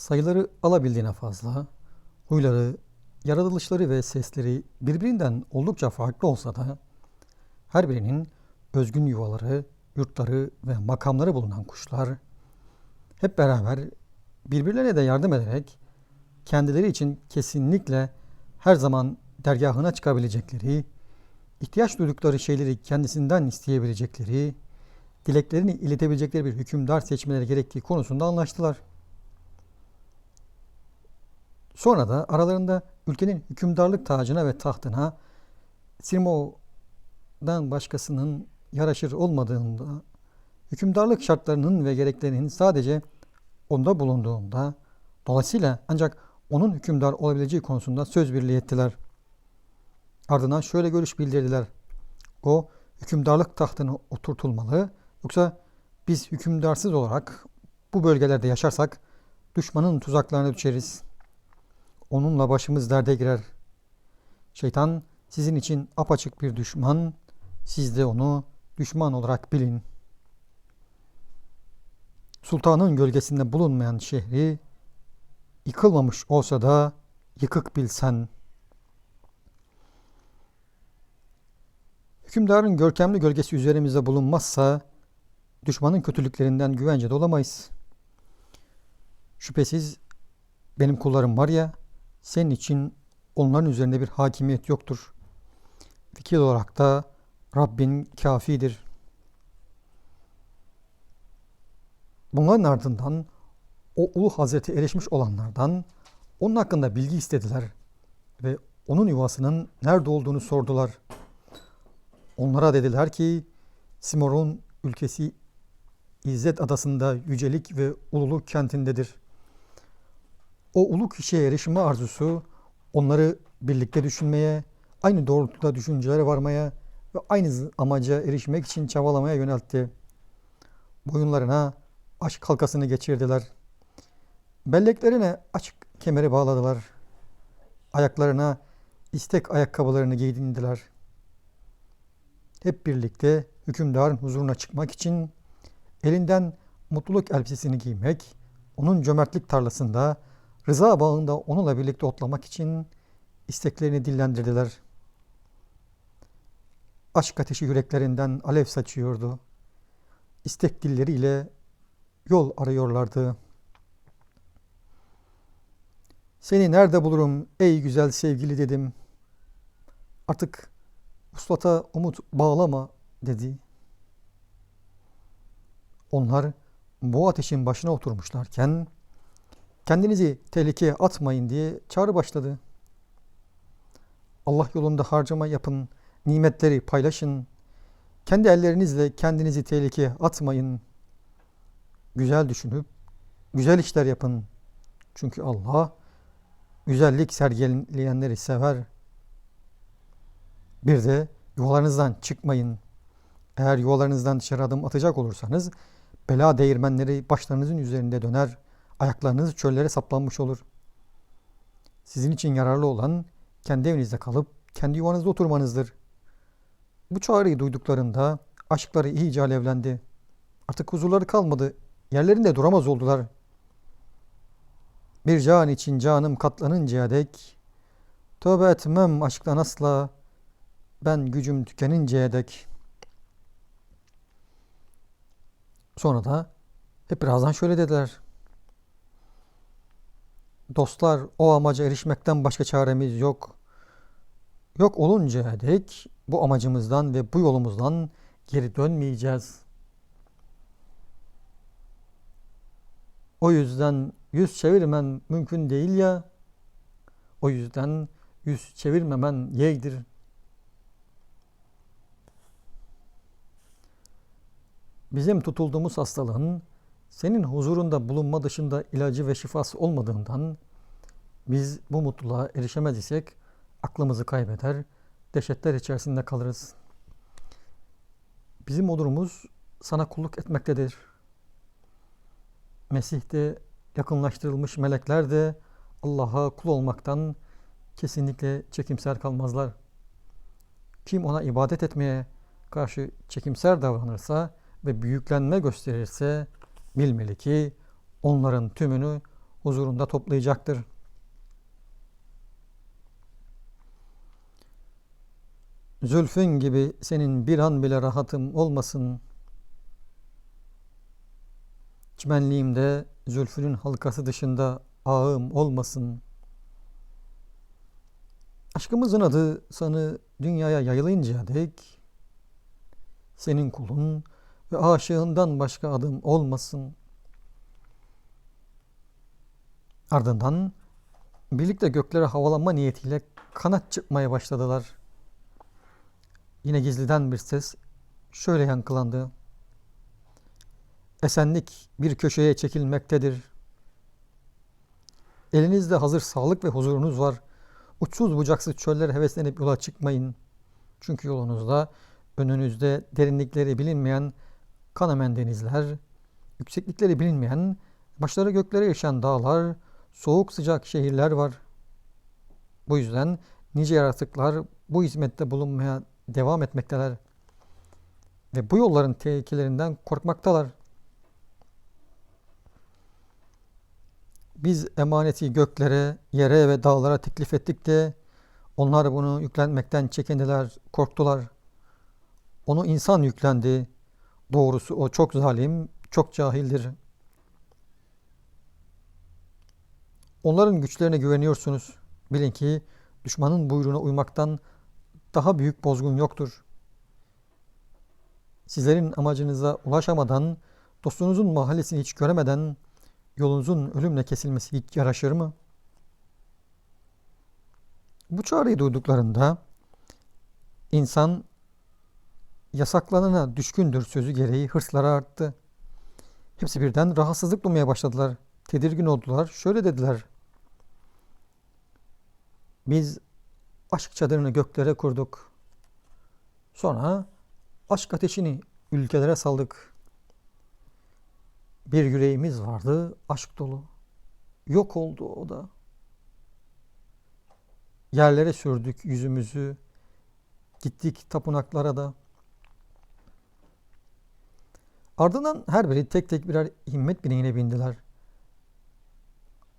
Sayıları alabildiğine fazla, huyları, yaratılışları ve sesleri birbirinden oldukça farklı olsa da her birinin özgün yuvaları, yurtları ve makamları bulunan kuşlar hep beraber birbirlerine de yardım ederek kendileri için kesinlikle her zaman dergahına çıkabilecekleri, ihtiyaç duydukları şeyleri kendisinden isteyebilecekleri, dileklerini iletebilecekleri bir hükümdar seçmeleri gerektiği konusunda anlaştılar. Sonra da aralarında ülkenin hükümdarlık tacına ve tahtına Sirmo'dan başkasının yaraşır olmadığında, hükümdarlık şartlarının ve gereklerinin sadece onda bulunduğunda, dolayısıyla ancak onun hükümdar olabileceği konusunda söz birliği ettiler. Ardından şöyle görüş bildirdiler. O hükümdarlık tahtına oturtulmalı, yoksa biz hükümdarsız olarak bu bölgelerde yaşarsak düşmanın tuzaklarına düşeriz. Onunla başımız derde girer. Şeytan sizin için apaçık bir düşman, siz de onu düşman olarak bilin. Sultanın gölgesinde bulunmayan şehri yıkılmamış olsa da yıkık bilsen. Hükümdarın görkemli gölgesi üzerimizde bulunmazsa düşmanın kötülüklerinden güvencede olamayız. Şüphesiz benim kullarım var ya, senin için onların üzerinde bir hakimiyet yoktur. Fikir olarak da Rabbin kafidir. Bunların ardından o ulu hazreti erişmiş olanlardan onun hakkında bilgi istediler ve onun yuvasının nerede olduğunu sordular. Onlara dediler ki Simor'un ülkesi İzzet Adası'nda yücelik ve ululuk kentindedir. O ulu kişiye erişme arzusu onları birlikte düşünmeye, aynı doğrultuda düşüncelere varmaya ve aynı amaca erişmek için çabalamaya yöneltti. Boyunlarına aşk halkasını geçirdiler. Belleklerine açık kemeri bağladılar. Ayaklarına istek ayakkabılarını giydirdiler. Hep birlikte hükümdarın huzuruna çıkmak için elinden mutluluk elbisesini giymek, onun cömertlik tarlasında, rıza bağında onunla birlikte otlamak için isteklerini dillendirdiler. Aşk ateşi yüreklerinden alev saçıyordu. İstek dilleriyle yol arıyorlardı. Seni nerede bulurum ey güzel sevgili dedim. Artık uslata umut bağlama dedi. Onlar bu ateşin başına oturmuşlarken kendinizi tehlikeye atmayın diye çağrı başladı. Allah yolunda harcama yapın, nimetleri paylaşın. Kendi ellerinizle kendinizi tehlikeye atmayın. Güzel düşünüp güzel işler yapın. Çünkü Allah güzellik sergileyenleri sever. Bir de yuvalarınızdan çıkmayın. Eğer yuvalarınızdan dışarı adım atacak olursanız bela değirmenleri başlarınızın üzerinde döner, ayaklarınız çöllere saplanmış olur. Sizin için yararlı olan kendi evinizde kalıp kendi yuvanızda oturmanızdır. Bu çağrıyı duyduklarında aşkları iyice alevlendi. Artık huzurları kalmadı. Yerlerinde duramaz oldular. Bir can için canım katlanıncaya dek, tövbe etmem aşktan asla, ben gücüm tükeninceye dek. Sonra da hep birazdan şöyle dediler. Dostlar o amaca erişmekten başka çaremiz yok. Yok oluncaya dek bu amacımızdan ve bu yolumuzdan geri dönmeyeceğiz. O yüzden yüz çevirmen mümkün değil ya. O yüzden yüz çevirmemen yeğdir. Bizim tutulduğumuz hastalığın senin huzurunda bulunma dışında ilacı ve şifası olmadığından biz bu mutluluğa erişemez isek aklımızı kaybeder, dehşetler içerisinde kalırız. Bizim onurumuz sana kulluk etmektedir. Mesih'te yakınlaştırılmış melekler de Allah'a kul olmaktan kesinlikle çekimser kalmazlar. Kim ona ibadet etmeye karşı çekimser davranırsa ve büyüklenme gösterirse bilmeli ki onların tümünü huzurunda toplayacaktır. Zülfün gibi senin bir an bile rahatım olmasın. Çimenliğimde zülfünün halkası dışında ağım olmasın. Aşkımızın adı sanı dünyaya yayılıncaya dek senin kulun ve aşığından başka adım olmasın. Ardından birlikte göklere havalanma niyetiyle kanat çıkmaya başladılar. Yine gizliden bir ses şöyle yankılandı. Esenlik bir köşeye çekilmektedir. Elinizde hazır sağlık ve huzurunuz var. Uçsuz bucaksız çöllere heveslenip yola çıkmayın. Çünkü yolunuzda önünüzde derinlikleri bilinmeyen kanamen denizler, yükseklikleri bilinmeyen, başları göklere yaşayan dağlar, soğuk sıcak şehirler var. Bu yüzden nice yaratıklar bu hizmette bulunmaya devam etmekteler. Ve bu yolların tehlikelerinden korkmaktalar. Biz emaneti göklere, yere ve dağlara teklif ettik de onlar bunu yüklenmekten çekindiler, korktular. Onu insan yüklendi. Doğrusu o çok zalim, çok cahildir. Onların güçlerine güveniyorsunuz. Bilin ki düşmanın buyruğuna uymaktan daha büyük bozgun yoktur. Sizlerin amacınıza ulaşamadan, dostunuzun mahallesini hiç göremeden yolunuzun ölümle kesilmesi hiç yaraşır mı? Bu çağrıyı duyduklarında insan yasaklanana düşkündür sözü gereği hırsları arttı. Hepsi birden rahatsızlık duymaya başladılar. Tedirgin oldular. Şöyle dediler. Biz aşk çadırını göklere kurduk. Sonra aşk ateşini ülkelere saldık. Bir yüreğimiz vardı, aşk dolu. Yok oldu o da. Yerlere sürdük yüzümüzü. Gittik tapınaklara da. Ardından her biri tek tek birer himmet bineğine bindiler.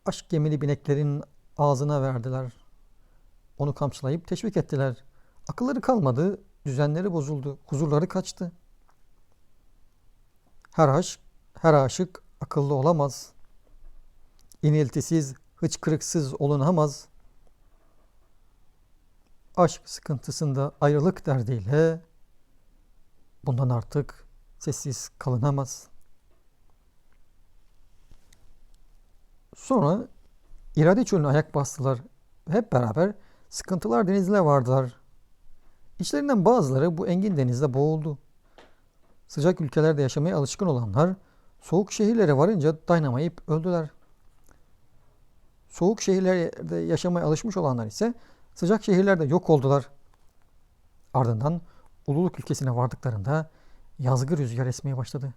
Aşk gemili bineklerin ağzına verdiler. Onu kamçılayıp teşvik ettiler. Akılları kalmadı, düzenleri bozuldu, huzurları kaçtı. Her aşk, her aşık akıllı olamaz. İniltisiz, hıçkırıksız olunamaz. Aşk sıkıntısında ayrılık derdiyle bundan artık sessiz kalınamaz. Sonra irade çölüne ayak bastılar. Hep beraber sıkıntılar denizine vardılar. İçlerinden bazıları bu engin denizde boğuldu. Sıcak ülkelerde yaşamaya alışkın olanlar soğuk şehirlere varınca dayanamayıp öldüler. Soğuk şehirlerde yaşamaya alışmış olanlar ise sıcak şehirlerde yok oldular. Ardından ululuk ülkesine vardıklarında yazgı rüzgar esmeye başladı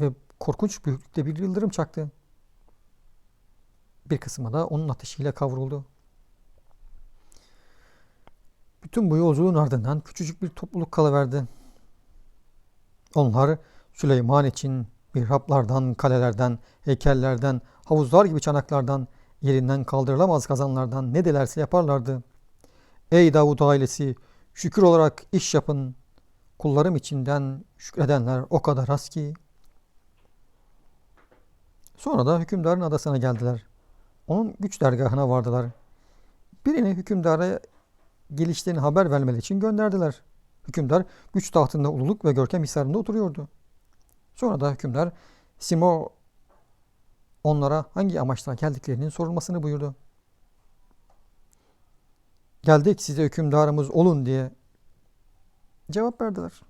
ve korkunç büyüklükte bir yıldırım çaktı. Bir kısmı da onun ateşiyle kavruldu. Bütün bu yolculuğun ardından küçücük bir topluluk kalıverdi. Onlar Süleyman için mihraplardan, kalelerden, heykellerden, havuzlar gibi çanaklardan, yerinden kaldırılamaz kazanlardan ne dilerse yaparlardı. Ey Davut ailesi, şükür olarak iş yapın. Kullarım içinden şükredenler o kadar az ki. Sonra da hükümdarın adasına geldiler. Onun güç dergahına vardılar. Birini hükümdara gelişlerini haber vermeleri için gönderdiler. Hükümdar güç tahtında ululuk ve görkem hisarında oturuyordu. Sonra da hükümdar Simo onlara hangi amaçla geldiklerinin sorulmasını buyurdu. Geldik size hükümdarımız olun diye cevap verdiler.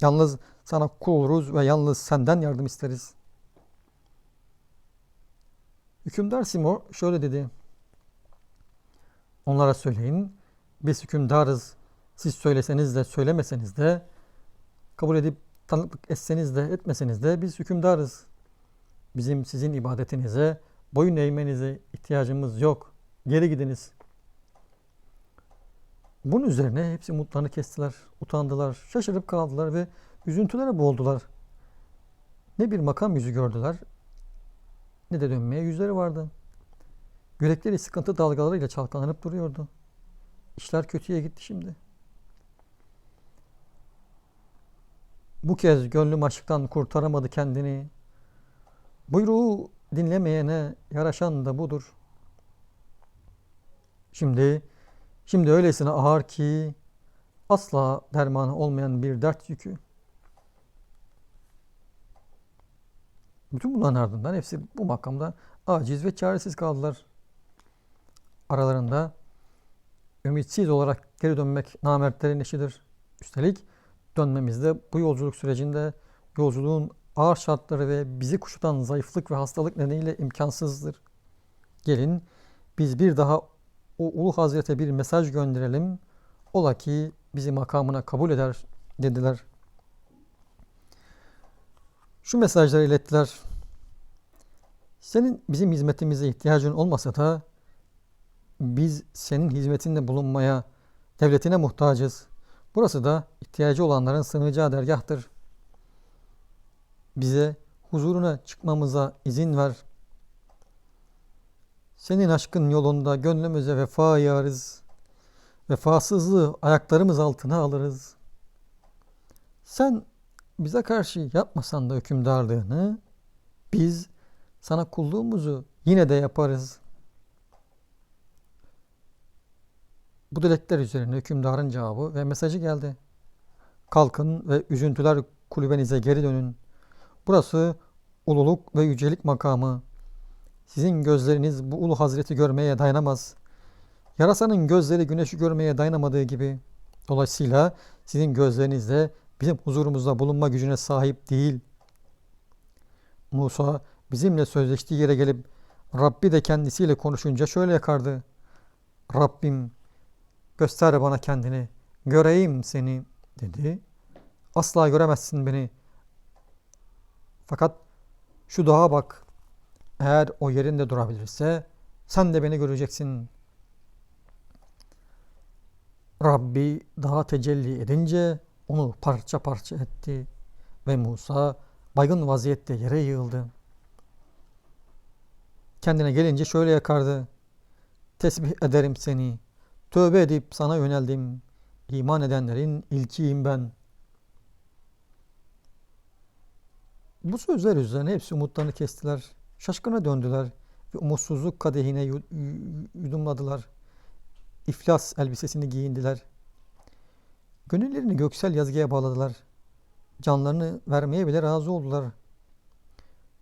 Yalnız sana kul oluruz ve yalnız senden yardım isteriz. Hükümdar Simo şöyle dedi. Onlara söyleyin. Biz hükümdarız. Siz söyleseniz de söylemeseniz de kabul edip tanıklık etseniz de etmeseniz de biz hükümdarız. Bizim sizin ibadetinize, boyun eğmenize ihtiyacımız yok. Geri gidiniz. Bunun üzerine hepsi umutlarını kestiler, utandılar, şaşırıp kaldılar ve üzüntülere boğuldular. Ne bir makam yüzü gördüler, ne de dönmeye yüzleri vardı. Yürekleri sıkıntı dalgalarıyla çalkalanıp duruyordu. İşler kötüye gitti şimdi. Bu kez gönlüm aşktan kurtaramadı kendini. Buyruğu dinlemeyene yaraşan da budur. Şimdi, şimdi öylesine ağır ki asla dermanı olmayan bir dert yükü. Bütün bunların ardından hepsi bu makamda aciz ve çaresiz kaldılar. Aralarında ümitsiz olarak geri dönmek namertlerin işidir. Üstelik dönmemizde bu yolculuk sürecinde yolculuğun ağır şartları ve bizi kuşatan zayıflık ve hastalık nedeniyle imkansızdır. Gelin biz bir daha o Ulu Hazret'e bir mesaj gönderelim. Ola ki bizi makamına kabul eder dediler. Şu mesajları ilettiler. Senin bizim hizmetimize ihtiyacın olmasa da biz senin hizmetinde bulunmaya, devletine muhtacız. Burası da ihtiyacı olanların sığınacağı dergahtır. Bize huzuruna çıkmamıza izin ver. Senin aşkın yolunda gönlümüze vefa yarız. Vefasızlığı ayaklarımız altına alırız. Sen bize karşı yapmasan da hükümdarlığını biz sana kulluğumuzu yine de yaparız. Bu dilekler üzerine hükümdarın cevabı ve mesajı geldi. Kalkın ve üzüntüler kulübenize geri dönün. Burası ululuk ve yücelik makamı. Sizin gözleriniz bu ulu hazreti görmeye dayanamaz. Yarasanın gözleri güneşi görmeye dayanamadığı gibi. Dolayısıyla sizin gözleriniz de bizim huzurumuzda bulunma gücüne sahip değil. Musa bizimle sözleştiği yere gelip Rabbi de kendisiyle konuşunca şöyle yakardı. Rabbim göster bana kendini, göreyim seni dedi. Asla göremezsin beni. Fakat şu dağa bak. Eğer o yerinde durabilirse sen de beni göreceksin. Rabbi daha tecelli edince onu parça parça etti ve Musa baygın vaziyette yere yığıldı. Kendine gelince şöyle yakardı. Tesbih ederim seni. Tövbe edip sana yöneldim. İman edenlerin ilkiyim ben. Bu sözler üzerine hepsi umutlarını kestiler. Şaşkına döndüler ve umutsuzluk kadehine yudumladılar. İflas elbisesini giyindiler. Gönüllerini göksel yazgıya bağladılar. Canlarını vermeye bile razı oldular.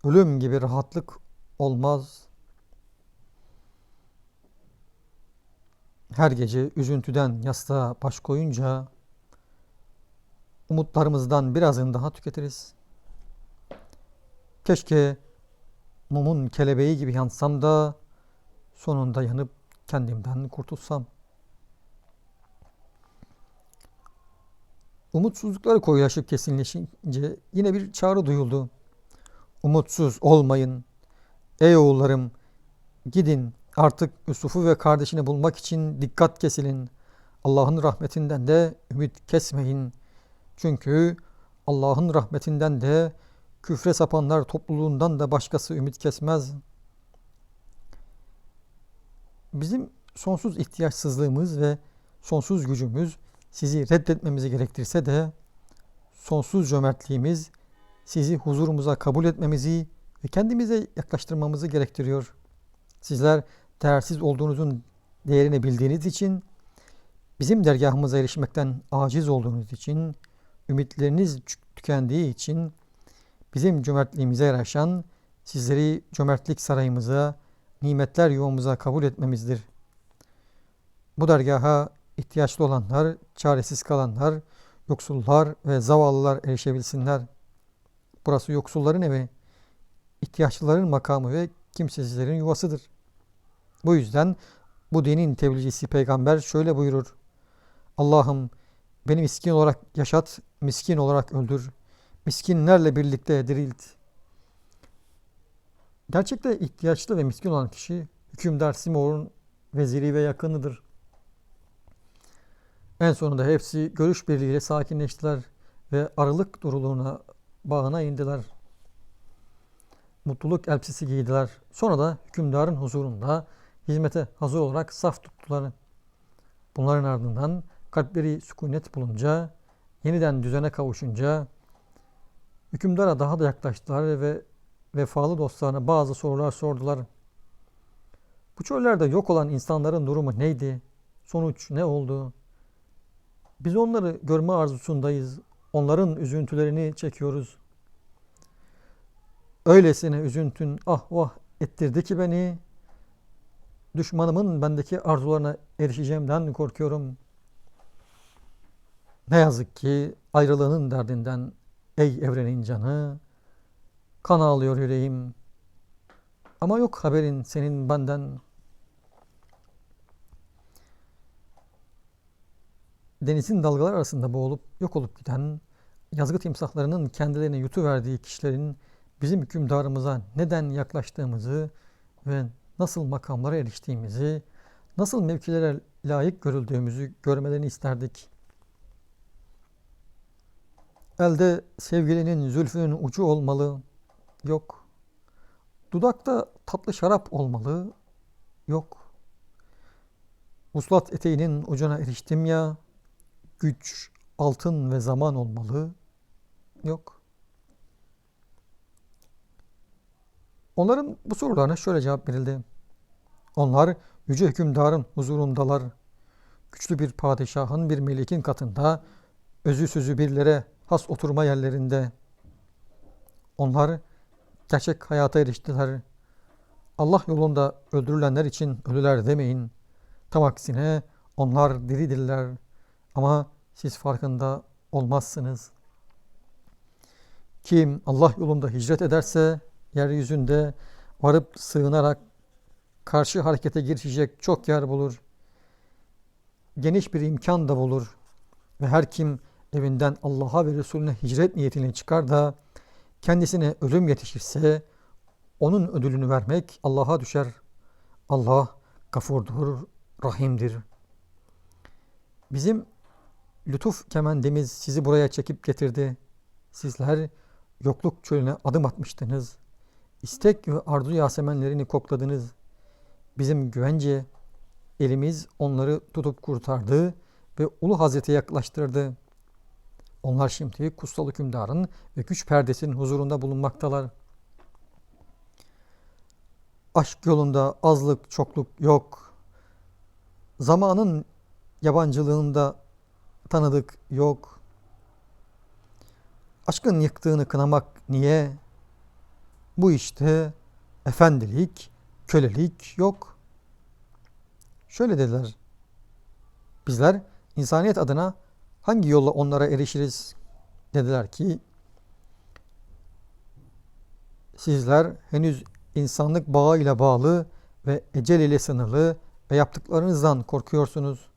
Ölüm gibi rahatlık olmaz. Her gece üzüntüden yastığa baş koyunca umutlarımızdan birazını daha tüketiriz. Keşke mumun kelebeği gibi yansam da sonunda yanıp kendimden kurtulsam. Umutsuzlukları koyulaşıp kesinleşince yine bir çağrı duyuldu. Umutsuz olmayın. Ey oğullarım gidin artık Yusuf'u ve kardeşini bulmak için dikkat kesilin. Allah'ın rahmetinden de ümit kesmeyin. Çünkü Allah'ın rahmetinden de küfre sapanlar topluluğundan da başkası ümit kesmez. Bizim sonsuz ihtiyaçsızlığımız ve sonsuz gücümüz sizi reddetmemizi gerektirse de sonsuz cömertliğimiz sizi huzurumuza kabul etmemizi ve kendimize yaklaştırmamızı gerektiriyor. Sizler değersiz olduğunuzun değerini bildiğiniz için, bizim dergahımıza erişmekten aciz olduğunuz için, ümitleriniz tükendiği için, bizim cömertliğimize yaraşan sizleri cömertlik sarayımıza, nimetler yuvamıza kabul etmemizdir. Bu dergaha ihtiyaçlı olanlar, çaresiz kalanlar, yoksullar ve zavallılar erişebilsinler. Burası yoksulların evi, ihtiyaçlıların makamı ve kimsesizlerin yuvasıdır. Bu yüzden bu dinin tebliğcisi peygamber şöyle buyurur. Allah'ım beni miskin olarak yaşat, miskin olarak öldür. Miskinlerle birlikte dirilt. Gerçekte ihtiyaçlı ve miskin olan kişi hükümdar Simor'un veziri ve yakınıdır. En sonunda hepsi görüş birliğiyle sakinleştiler ve aralık duruluğuna bağına indiler. mutluluk elbisesi giydiler. Sonra da hükümdarın huzurunda hizmete hazır olarak saf tuttular. Bunların ardından kalpleri sükunet bulunca, yeniden düzene kavuşunca hükümdara daha da yaklaştılar ve vefalı dostlarına bazı sorular sordular. Bu çöllerde yok olan insanların durumu neydi? Sonuç ne oldu? Biz onları görme arzusundayız. Onların üzüntülerini çekiyoruz. Öylesine üzüntün ah vah ettirdi ki beni. Düşmanımın bendeki arzularına erişeceğimden korkuyorum. Ne yazık ki ayrılığının derdinden ey evrenin canı kan ağlıyor yüreğim. Ama yok haberin senin benden. Denizin dalgalar arasında boğulup yok olup giden yazgı timsahlarının kendilerini yutuverdiği kişilerin bizim hükümdarımıza neden yaklaştığımızı ve nasıl makamlara eriştiğimizi, nasıl mevkilere layık görüldüğümüzü görmelerini isterdik. Elde sevgilinin zülfünün ucu olmalı, yok. Dudakta tatlı şarap olmalı, yok. Uslat eteğinin ucuna eriştim ya, güç, altın ve zaman olmalı, yok. Onların bu sorularına şöyle cevap verildi. Onlar yüce hükümdarın huzurundalar. Güçlü bir padişahın bir melikin katında, özü sözü birlere has oturma yerlerinde. Onlar gerçek hayata eriştiler. Allah yolunda öldürülenler için ölüler demeyin. Tam aksine onlar diridirler. Ama siz farkında olmazsınız. Kim Allah yolunda hicret ederse yeryüzünde varıp sığınarak karşı harekete girişecek çok yer bulur. Geniş bir imkan da bulur. Ve her kim evinden Allah'a ve Resulüne hicret niyetiyle çıkar da kendisine ölüm yetişirse onun ödülünü vermek Allah'a düşer. Allah gafurdur, rahimdir. Bizim lütuf kemendimiz sizi buraya çekip getirdi. Sizler yokluk çölüne adım atmıştınız. İstek ve arzu yasemenlerini kokladınız. Bizim güvence elimiz onları tutup kurtardı ve Ulu Hazret'e yaklaştırdı. Onlar şimdi kutsal hükümdarın ve güç perdesinin huzurunda bulunmaktalar. Aşk yolunda azlık çokluk yok. Zamanın yabancılığında tanıdık yok. Aşkın yıktığını kınamak niye? Bu işte efendilik, kölelik yok. Şöyle dediler. Bizler insaniyet adına hangi yolla onlara erişiriz? Dediler ki sizler henüz insanlık bağıyla bağlı ve ecel ile sınırlı ve yaptıklarınızdan korkuyorsunuz.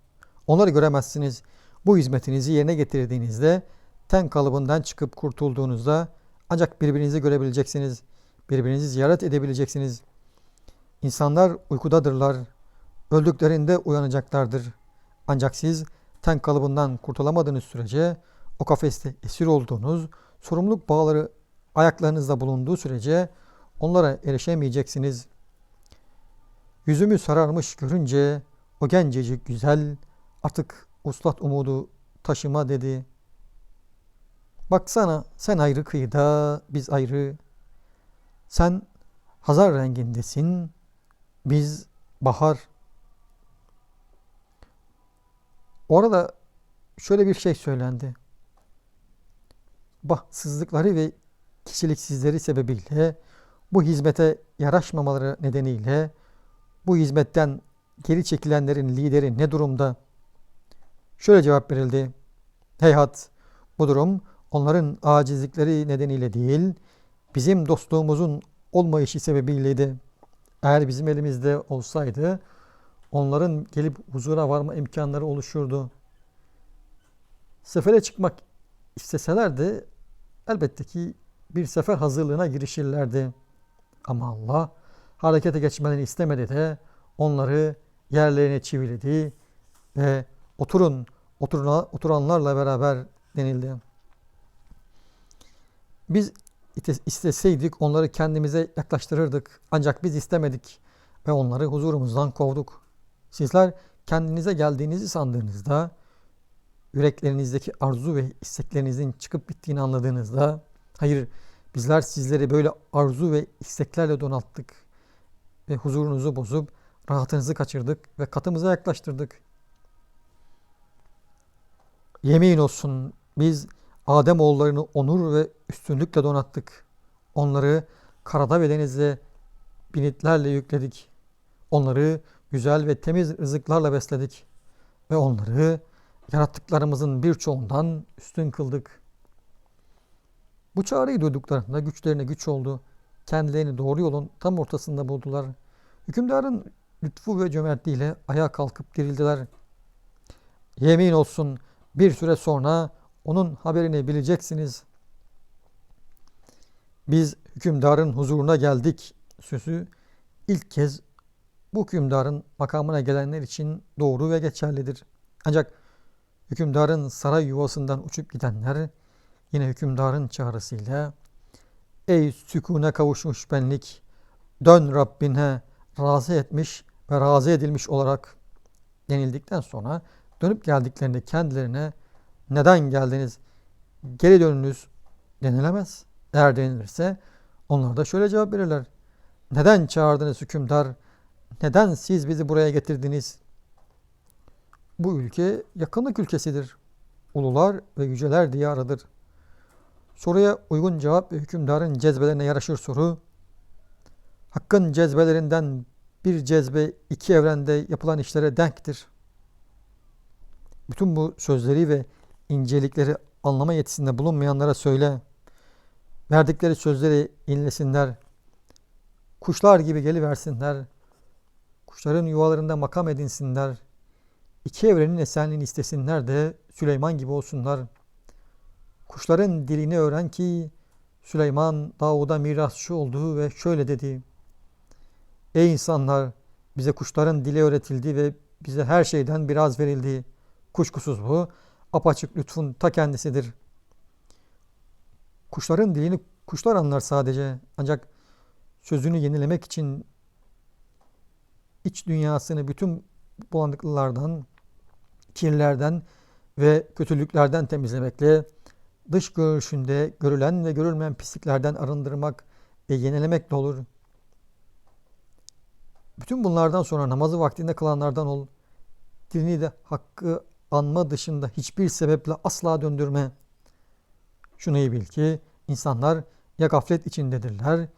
Onları göremezsiniz. Bu hizmetinizi yerine getirdiğinizde ten kalıbından çıkıp kurtulduğunuzda ancak birbirinizi görebileceksiniz. Birbirinizi ziyaret edebileceksiniz. İnsanlar uykudadırlar. Öldüklerinde uyanacaklardır. Ancak siz ten kalıbından kurtulamadığınız sürece o kafeste esir olduğunuz, sorumluluk bağları ayaklarınızda bulunduğu sürece onlara erişemeyeceksiniz. Yüzümü sararmış görünce o gencecik güzel artık uslat umudu taşıma dedi. Baksana sen ayrı kıyıda biz ayrı. Sen hazar rengindesin, biz bahar. Orada şöyle bir şey söylendi. Bahtsızlıkları ve kişiliksizleri sebebiyle bu hizmete yaraşmamaları nedeniyle bu hizmetten geri çekilenlerin lideri ne durumda? Şöyle cevap verildi. Heyhat bu durum onların acizlikleri nedeniyle değil, bizim dostluğumuzun olmayışı sebebiyleydi. Eğer bizim elimizde olsaydı onların gelip huzura varma imkanları oluşurdu. Sefere çıkmak isteselerdi elbette ki bir sefer hazırlığına girişirlerdi. Ama Allah harekete geçmelerini istemedi de onları yerlerine çiviledi ve oturun, oturuna, oturanlarla beraber denildi. Biz isteseydik onları kendimize yaklaştırırdık. Ancak biz istemedik ve onları huzurumuzdan kovduk. Sizler kendinize geldiğinizi sandığınızda, yüreklerinizdeki arzu ve isteklerinizin çıkıp bittiğini anladığınızda, hayır bizler sizleri böyle arzu ve isteklerle donattık ve huzurunuzu bozup rahatınızı kaçırdık ve katımıza yaklaştırdık. Yemin olsun biz Adem oğullarını onur ve üstünlükle donattık. Onları karada ve denizde binitlerle yükledik. Onları güzel ve temiz rızıklarla besledik. Ve onları yarattıklarımızın birçoğundan üstün kıldık. Bu çağrıyı duyduklarında güçlerine güç oldu. Kendilerini doğru yolun tam ortasında buldular. Hükümdarın lütfu ve cömertliğiyle ayağa kalkıp dirildiler. Yemin olsun bir süre sonra onun haberini bileceksiniz. Biz hükümdarın huzuruna geldik sözü ilk kez bu hükümdarın makamına gelenler için doğru ve geçerlidir. Ancak hükümdarın saray yuvasından uçup gidenler yine hükümdarın çağrısıyla Ey sükune kavuşmuş benlik dön Rabbine razı etmiş ve razı edilmiş olarak denildikten sonra dönüp geldiklerinde kendilerine neden geldiniz geri dönünüz denilemez. Eğer denilirse onlar da şöyle cevap verirler. Neden çağırdınız hükümdar? Neden siz bizi buraya getirdiniz? Bu ülke yakınlık ülkesidir. Ulular ve yüceler diyarıdır. Soruya uygun cevap ve hükümdarın cezbelerine yaraşır soru. Hakkın cezbelerinden bir cezbe iki evrende yapılan işlere denktir. Bütün bu sözleri ve incelikleri anlama yetisinde bulunmayanlara söyle. Verdikleri sözleri inlesinler. Kuşlar gibi geliversinler. Kuşların yuvalarında makam edinsinler. İki evrenin esenliğini istesinler de Süleyman gibi olsunlar. Kuşların dilini öğren ki Süleyman Davud'a mirasçı oldu ve şöyle dedi. Ey insanlar! Bize kuşların dili öğretildi ve bize her şeyden biraz verildi. Kuşkusuz bu apaçık lütfun ta kendisidir. Kuşların dilini kuşlar anlar sadece. Ancak sözünü yenilemek için iç dünyasını bütün bulanıklılardan, kirlerden ve kötülüklerden temizlemekle dış görüşünde görülen ve görülmeyen pisliklerden arındırmak ve yenilemekle olur. Bütün bunlardan sonra namazı vaktinde kılanlardan ol. Dilini de hakkı anma dışında hiçbir sebeple asla döndürme. Şunu iyi bil ki insanlar ya gaflet içindedirler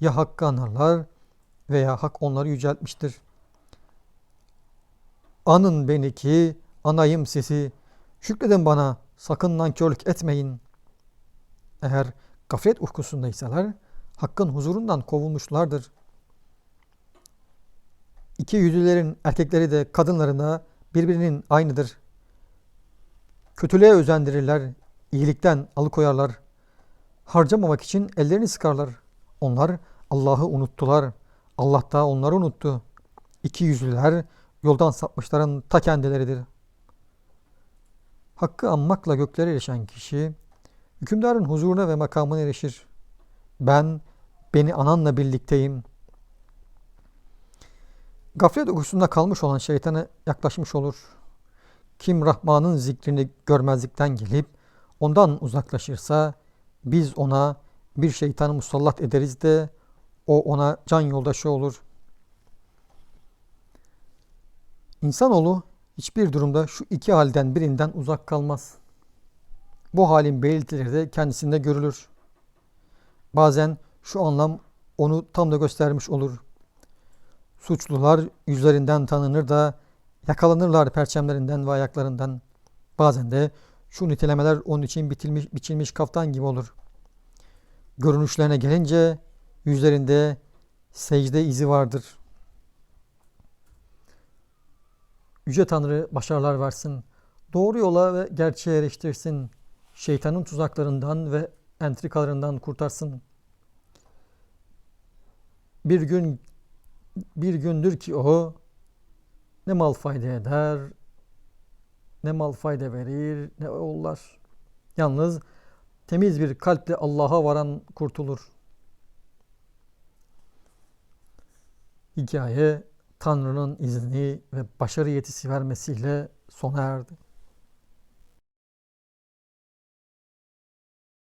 ya hakkı anarlar veya hak onları yüceltmiştir. Anın beni ki anayım sizi. Şükredin bana sakın nankörlük etmeyin. Eğer gaflet uykusundaysalar hakkın huzurundan kovulmuşlardır. İki yüzlülerin erkekleri de kadınlarına birbirinin aynıdır. Kötülüğe özendirirler, iyilikten alıkoyarlar. Harcamamak için ellerini sıkarlar. Onlar Allah'ı unuttular. Allah da onları unuttu. İki yüzlüler yoldan sapmışların ta kendileridir. Hakkı anmakla göklere erişen kişi, hükümdarın huzuruna ve makamına erişir. Ben, beni ananla birlikteyim. Gaflet uykusunda kalmış olan şeytana yaklaşmış olur. Kim Rahman'ın zikrini görmezlikten gelip ondan uzaklaşırsa biz ona bir şeytanı musallat ederiz de o ona can yoldaşı olur. İnsanoğlu hiçbir durumda şu iki halden birinden uzak kalmaz. Bu halin belirtileri de kendisinde görülür. Bazen şu anlam onu tam da göstermiş olur. Suçlular yüzlerinden tanınır da yakalanırlar perçemlerinden ve ayaklarından. Bazen de şu nitelemeler onun için bitilmiş, biçilmiş kaftan gibi olur. Görünüşlerine gelince yüzlerinde secde izi vardır. Yüce Tanrı başarılar versin. Doğru yola ve gerçeğe eriştirsin. Şeytanın tuzaklarından ve entrikalarından kurtarsın. Bir gün bir gündür ki o ne mal fayda eder, ne mal fayda verir, ne oğullar. Yalnız temiz bir kalple Allah'a varan kurtulur. Hikaye Tanrı'nın izni ve başarı yetisi vermesiyle sona erdi.